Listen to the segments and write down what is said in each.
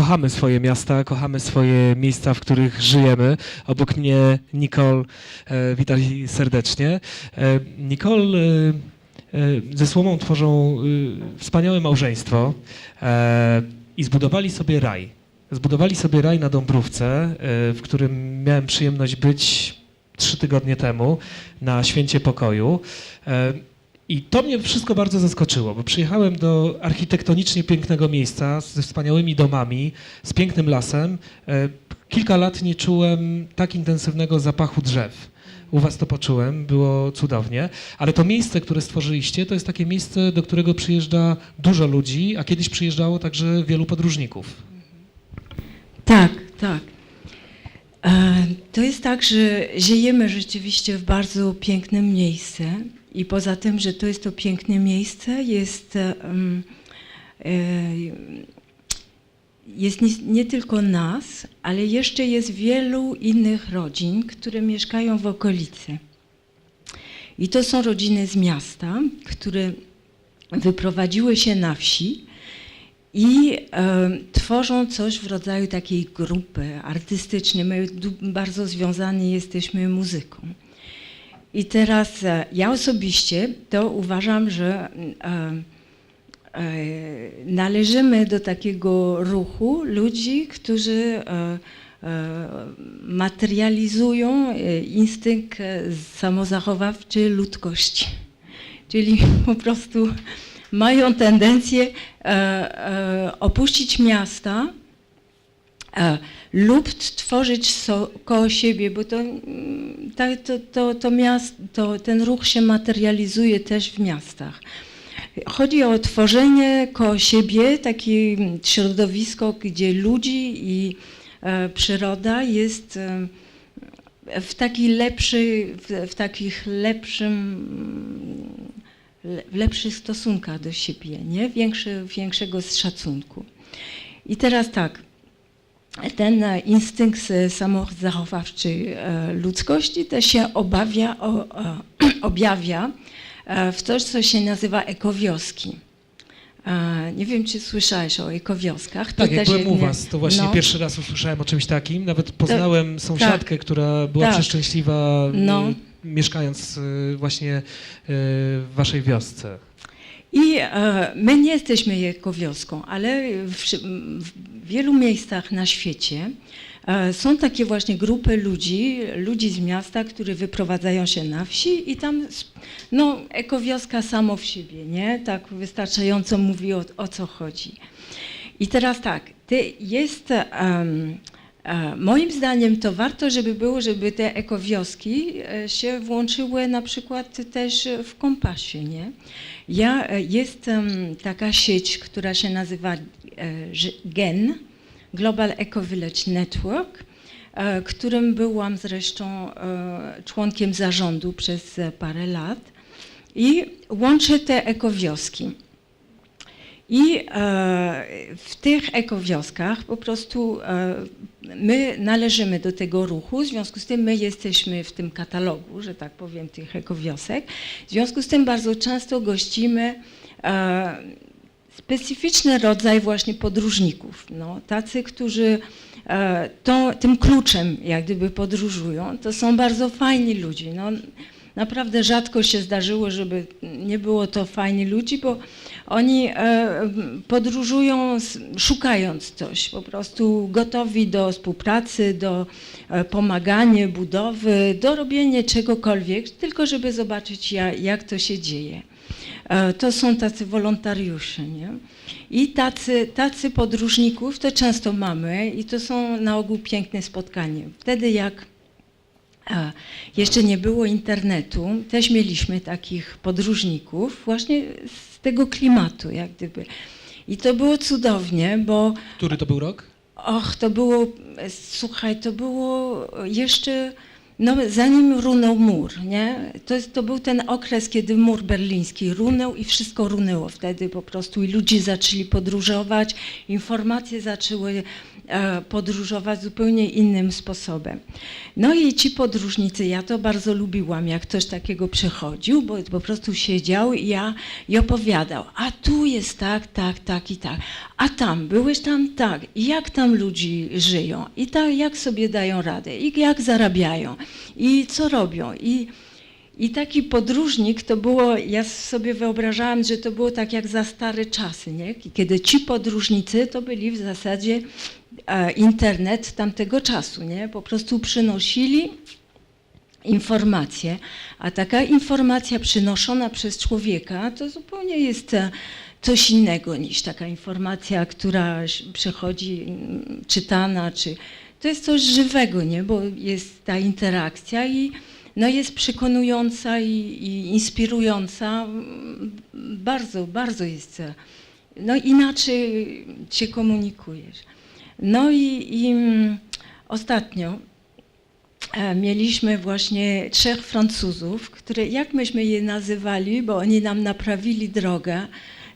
kochamy swoje miasta, kochamy swoje miejsca, w których żyjemy. Obok mnie Nicole, e, witaj serdecznie. E, Nicole e, ze Słomą tworzą wspaniałe małżeństwo i zbudowali sobie raj. Zbudowali sobie raj na Dąbrówce, w którym miałem przyjemność być trzy tygodnie temu na Święcie Pokoju. I to mnie wszystko bardzo zaskoczyło, bo przyjechałem do architektonicznie pięknego miejsca ze wspaniałymi domami, z pięknym lasem. E, Kilka lat nie czułem tak intensywnego zapachu drzew. U was to poczułem, było cudownie, ale to miejsce, które stworzyliście, to jest takie miejsce, do którego przyjeżdża dużo ludzi, a kiedyś przyjeżdżało także wielu podróżników. Tak, tak. E, To jest tak, że żyjemy rzeczywiście w bardzo pięknym miejscu i poza tym, że to jest to piękne miejsce, jest, e, jest nie, tylko nas, ale jeszcze jest wielu innych rodzin, które mieszkają w okolicy. I to są rodziny z miasta, które wyprowadziły się na wsi i e, tworzą coś w rodzaju takiej grupy artystycznej. My bardzo związani jesteśmy muzyką. I teraz e, ja osobiście to uważam, że e, e, należymy do takiego ruchu ludzi, którzy materializują instynkt samozachowawczy ludzkości. Czyli po prostu mają tendencję opuścić miasta lub tworzyć so, koło siebie, bo to, mm, ta, to, to, to, miast, to ten ruch się materializuje też w miastach. Chodzi o tworzenie koło siebie takie środowisko, gdzie ludzi i e, przyroda jest e, w, taki lepszy, w, w takich lepszym le- w lepszych stosunkach do siebie, nie? Większy, większego szacunku. I teraz tak, ten e, instynkt e, samozachowawczy e, ludzkości też się obawia, o, objawia w coś, co się nazywa ekowioski. Nie wiem, czy słyszałeś o ekowioskach. To Tak, jak byłem u was, to właśnie no. pierwszy raz usłyszałem o czymś takim. Nawet poznałem sąsiadkę, która była tak. przeszczęśliwa No. y, mieszkając y, właśnie y, w waszej wiosce. I e, my nie jesteśmy ekowioską, ale w, w wielu miejscach na świecie e, są takie właśnie grupy ludzi, ludzi z miasta, którzy wyprowadzają się na wsi i tam no, ekowioska samo w siebie, nie? Tak wystarczająco mówi o, o co chodzi. I teraz tak, jest, e, moim zdaniem to warto, żeby było, żeby te ekowioski e, się włączyły na przykład też w kompasie, nie? Ja, e, jest em, taka sieć, która się nazywa e, GEN, Global Eco Village Network, którym byłam zresztą członkiem zarządu przez parę lat i łączę te ekowioski. I e, w tych ekowioskach po prostu e, my należymy do tego ruchu, w związku z tym my jesteśmy w tym katalogu, że tak powiem, tych ekowiosek. W związku z tym bardzo często gościmy e, specyficzny rodzaj właśnie podróżników. No, tacy, którzy to, tym kluczem jak gdyby podróżują, to są bardzo fajni ludzie. No, naprawdę rzadko się zdarzyło, żeby nie było to fajni ludzi, bo oni e, podróżują szukając coś, po prostu gotowi do współpracy, do e, pomagania, budowy, do robienia czegokolwiek, tylko żeby zobaczyć ja, jak to się dzieje. E, To są tacy wolontariusze, nie? I tacy, tacy podróżników to często mamy i to są na ogół piękne spotkania. Wtedy jak a, jeszcze nie było internetu, też mieliśmy takich podróżników właśnie z tego klimatu, jak gdyby. I to było cudownie, bo Który to był rok? och, to było, słuchaj, to było jeszcze no, zanim runął mur, nie? To, to był ten okres, kiedy mur berliński runął i wszystko runęło wtedy po prostu i ludzie zaczęli podróżować, informacje zaczęły e, podróżować zupełnie innym sposobem. No i ci podróżnicy, ja to bardzo lubiłam, jak ktoś takiego przychodził, bo po prostu siedział i, ja, i opowiadał, a tu jest tak, tak, tak i tak, a tam, byłeś tam, tak, i jak tam ludzi żyją, i tak, jak sobie dają radę, i jak zarabiają, i co robią, i... I taki podróżnik to było, ja sobie wyobrażałam, że to było tak jak za stare czasy, nie? kiedy ci podróżnicy to byli w zasadzie e, internet tamtego czasu, nie? po prostu przynosili informacje, a taka informacja przynoszona przez człowieka to zupełnie jest e, coś innego niż taka informacja, która mm, czytana, czy to jest coś żywego, nie? bo jest ta interakcja i no jest przekonująca i, i inspirująca. Bardzo, bardzo jest. No inaczej się komunikujesz. No i, i mm, ostatnio e, mieliśmy właśnie trzech Francuzów, które, jak myśmy je nazywali, bo oni nam naprawili drogę,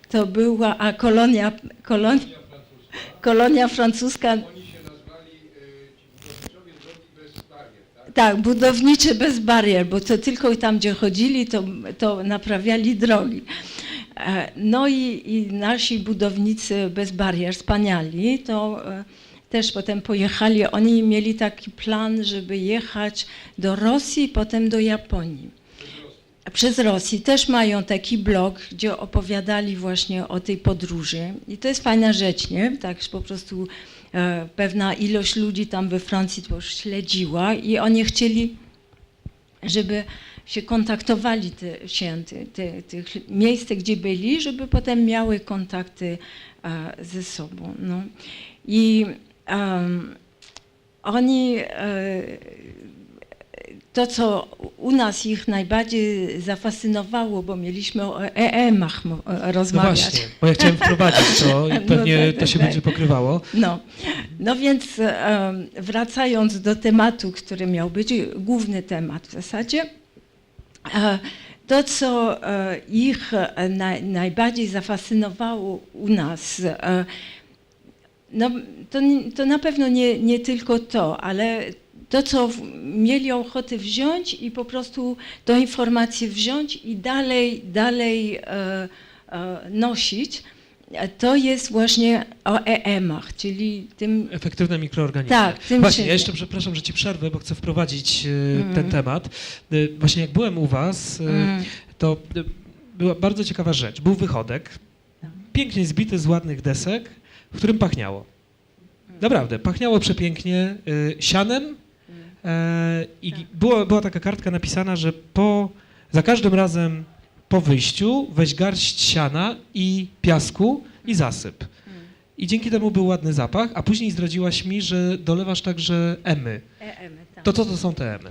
to była a kolonia, kolonia, kolonia francuska, Oni się nazwali y, ci budowniczowie drogi bez barier, tak? budowniczy bez barier, bo to tylko tam, gdzie chodzili, to, to naprawiali drogi. E, No i, i nasi budownicy bez barier, wspaniali, to e, też potem pojechali, oni mieli taki plan, żeby jechać do Rosji, potem do Japonii. Przez Rosję też mają taki blog, gdzie opowiadali właśnie o tej podróży. I to jest fajna rzecz, nie? Tak po prostu pewna ilość ludzi tam we Francji to już śledziła i oni chcieli, żeby się kontaktowali te, się, te, te, gdzie byli, żeby potem miały kontakty e, ze sobą. No. I em, oni e, to, co u nas ich najbardziej zafascynowało, bo mieliśmy o EM-ach mo- No rozmawiać. właśnie, bo ja chciałem wprowadzić to i No pewnie tak, to się tak. będzie pokrywało. No, no więc wracając do tematu, który miał być główny temat w zasadzie, e, to co e, ich naj, najbardziej zafascynowało u nas, e, no, to, to na pewno nie, nie tylko to, ale to, co mieli ochotę wziąć i po prostu tą informację wziąć i dalej, dalej e, e, nosić, to jest właśnie o EM-ach, czyli tym Efektywne mikroorganizmy. Tak, tym Właśnie, czymś. ja jeszcze przepraszam, że ci przerwę, bo chcę wprowadzić Mm. ten temat. E, Właśnie jak byłem u was, Mm. to była bardzo ciekawa rzecz. Był wychodek, Tak. pięknie zbity z ładnych desek, w którym pachniało. Naprawdę, pachniało przepięknie sianem i Tak. było, była taka kartka napisana, że po, za każdym razem po wyjściu weź garść siana i piasku i zasyp. I dzięki temu był ładny zapach, a później zdradziłaś mi, że dolewasz także emy. EM, tak. To co to są te emy?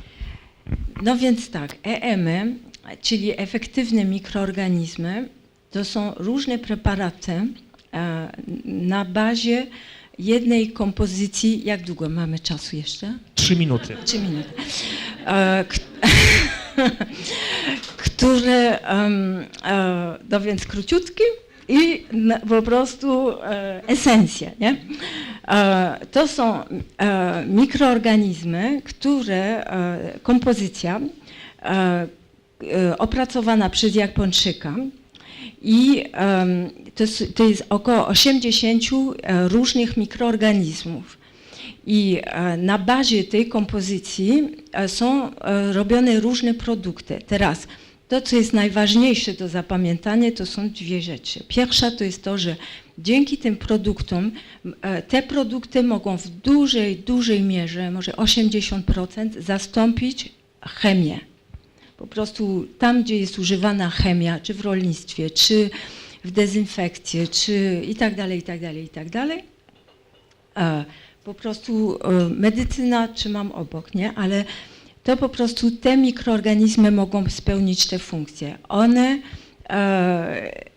No więc tak, EM, czyli efektywne mikroorganizmy, to są różne preparaty e, na bazie jednej kompozycji. Jak długo mamy czasu jeszcze? Trzy minuty. Trzy minuty. E, które, e, no więc króciutki i na, po prostu e, esencja, nie? E, to są e, mikroorganizmy, które, e, kompozycja e, opracowana przez Japończyka i to, jest- to jest około 80 e, różnych mikroorganizmów. I e, na bazie tej kompozycji e, są robione różne produkty. Teraz to, co jest najważniejsze do zapamiętania, to są dwie rzeczy. Pierwsza to jest to, że dzięki tym produktom, te produkty mogą w dużej, dużej mierze, może 80% zastąpić chemię. Po prostu tam, gdzie jest używana chemia, czy w rolnictwie, czy w dezynfekcji, czy i tak dalej, i tak dalej, i tak dalej, e, po prostu e, medycyna trzymam obok, nie? Ale to po prostu te mikroorganizmy mogą spełnić te funkcje. One e,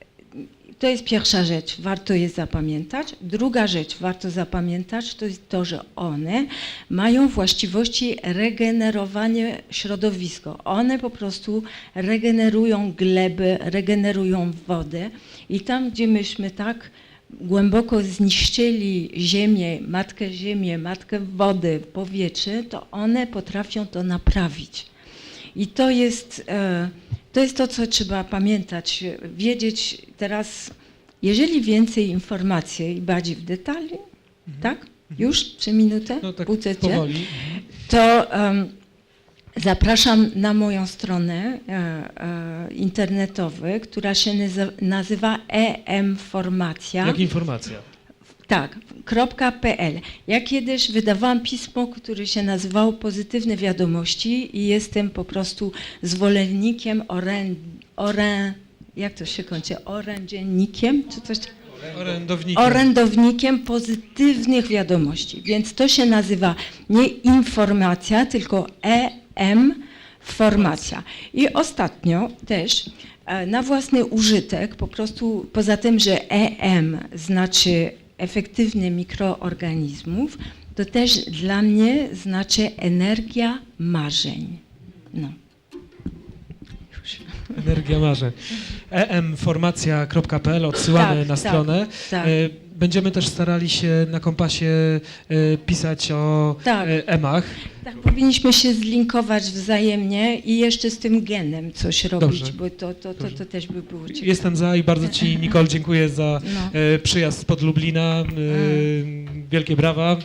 to jest pierwsza rzecz, warto je zapamiętać. Druga rzecz, warto zapamiętać, to jest to, że one mają właściwości regenerowania środowiska. One po prostu regenerują gleby, regenerują wodę i tam, gdzie myśmy tak głęboko zniszczyli ziemię, matkę ziemię, matkę wody, powietrze, to one potrafią to naprawić. I to jest, e, to jest to, co trzeba pamiętać, wiedzieć teraz, jeżeli więcej informacji i bardziej w detali, tak? Już? Trzy minuty? Mhm. No tak powoli. to em, zapraszam na moją stronę e, e, internetową, która się nazy- nazywa e-formacja. Jak informacja? Tak, .pl. Ja kiedyś wydawałam pismo, które się nazywało Pozytywne Wiadomości i jestem po prostu zwolennikiem orę, orę, jak to się kończy, orędziennikiem, czy coś Orędownikiem. orędownikiem pozytywnych wiadomości. Więc to się nazywa nie informacja, tylko EM formacja. I ostatnio też e, na własny użytek, po prostu poza tym, że EM znaczy efektywny mikroorganizmów, to też dla mnie znaczy energia marzeń. No. Energia marzeń. emformacja.pl odsyłamy Tak, na tak, stronę. tak. E, Będziemy też starali się na kompasie e, pisać o Tak. e, emach. Tak, powinniśmy się zlinkować wzajemnie i jeszcze z tym genem coś robić, Dobrze. bo to, to, to, Dobrze. to też by było ciekawe. Jestem za i bardzo Ci, Nicole, dziękuję za No. e, przyjazd spod Lublina. E, Wielkie brawa.